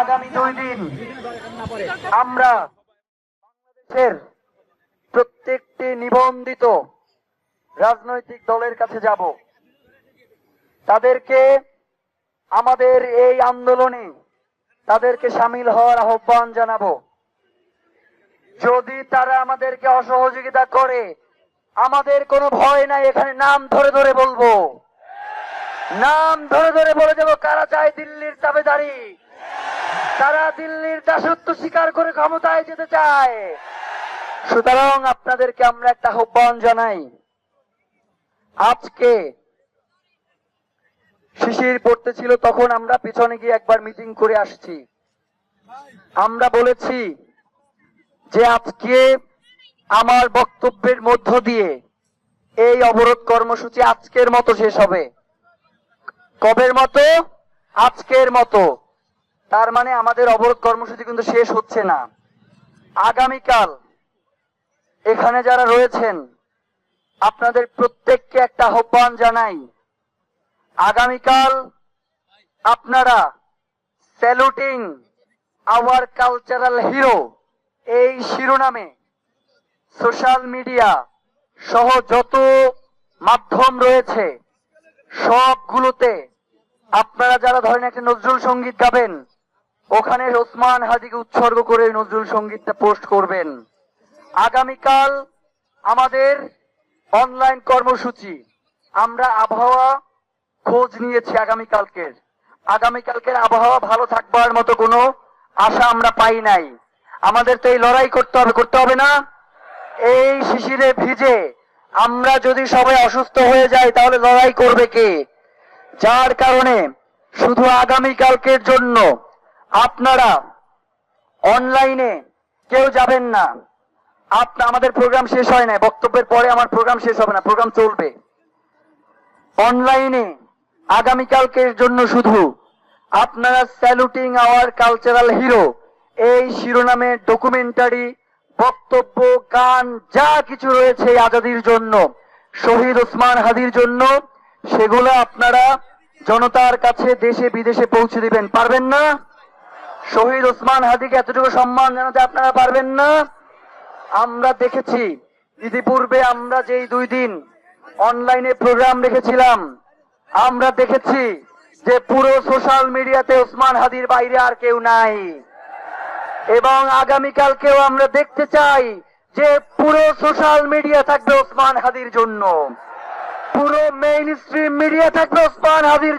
আগামী দুই দিন আমরা বাংলাদেশের প্রত্যেকটি নিবন্ধিত রাজনৈতিক দলের কাছে যাব। তাদেরকে আমাদের এই আন্দোলনে তাদেরকে সামিল হওয়ার আহ্বান জানাব। যদি তারা আমাদেরকে অসহযোগিতা করে, আমাদের কোনো ভয় নাই, এখানে নাম ধরে ধরে বলব। নাম ধরে ধরে বলে দেবো, কারা চায় দিল্লির দাবেদারি তারা দিল্লির দাসত্ব স্বীকার করে ক্ষমতায় যেতে চায়। সুতরাং আপনাদেরকে আমরা একটা আহ্বান জানাই। আজকে শিশির পড়তেছিল তখন আমরা পিছনে গিয়ে একবার মিটিং করে আসছি। আমরা বলেছি যে আজকে আমার বক্তব্যের মধ্য দিয়ে এই অবরোধ কর্মসূচি আজকের মতো শেষ হবে। কবের মতো? আজকের মতো। তার মানে আমাদের অবরোধ কর্মসূচি কিন্তু শেষ হচ্ছে না। আগামীকাল এখানে যারা রয়েছেন, আপনাদের প্রত্যেককে একটা আহ্বান জানাই। আগামীকাল আপনারা স্যালুটিং আওয়ার কালচারাল হিরো এই শিরোনামে সোশ্যাল মিডিয়া সহ যত মাধ্যম রয়েছে, সবগুলোতে আপনারা যারা ধরেন একটা নজরুল সংগীত গাবেন ওখানে ওসমান হাদিকে উৎসর্গ করে নজরুল সঙ্গীতটা পোস্ট করবেন। আগামীকাল আমাদের অনলাইন কর্মসূচি। আমরা আবহাওয়া খোঁজ নিয়েছি আগামীকালকের। আগামীকালকের আবহাওয়া ভালো থাকবার মতো কোনো আশা আমরা পাই নাই। আমাদের তো এই লড়াই করতে হবে করতে হবে না? এই শিশিরে ভিজে আমরা যদি সবাই অসুস্থ হয়ে যাই, তাহলে লড়াই করবে কে? যার কারণে শুধু আগামীকালকের জন্য আপনারা অনলাইনে কেউ যাবেন না। আপনা, আমাদের প্রোগ্রাম শেষ হয় না বক্তব্যের পরে আমার প্রোগ্রাম শেষ হবে না। প্রোগ্রাম চলবে। অনলাইনে আগামীকালকের জন্য শুধু আপনারা স্যালুটিং আওয়ার কালচারাল হিরো এই শিরোনামে ডকুমেন্টারি বক্তব্য, গান, যা কিছু রয়েছে আজাদির জন্য, শহীদ ওসমান হাদির জন্য, সেগুলো আপনারা জনতার কাছে দেশে বিদেশে পৌঁছে দিবেন। পারবেন না? শহীদ ওসমান হাদিকে এতটুকু সম্মান জানাতে আপনারা পারবেন না। আমরা দেখেছি, ইতিপূর্বে আমরা যেই দুই দিন অনলাইনে প্রোগ্রাম রেখেছিলাম, আমরা দেখেছি যে পুরো সোশ্যাল মিডিয়াতে ওসমান হাদির বাইরে আর কেউ নাই। এবং আগামীকালকেও আমরা দেখতে চাই যে পুরো সোশ্যাল মিডিয়া থাকবে ওসমান হাদির জন্য। পুরো মেইন স্ট্রিম মিডিয়া থাকবে ওসমান হাদির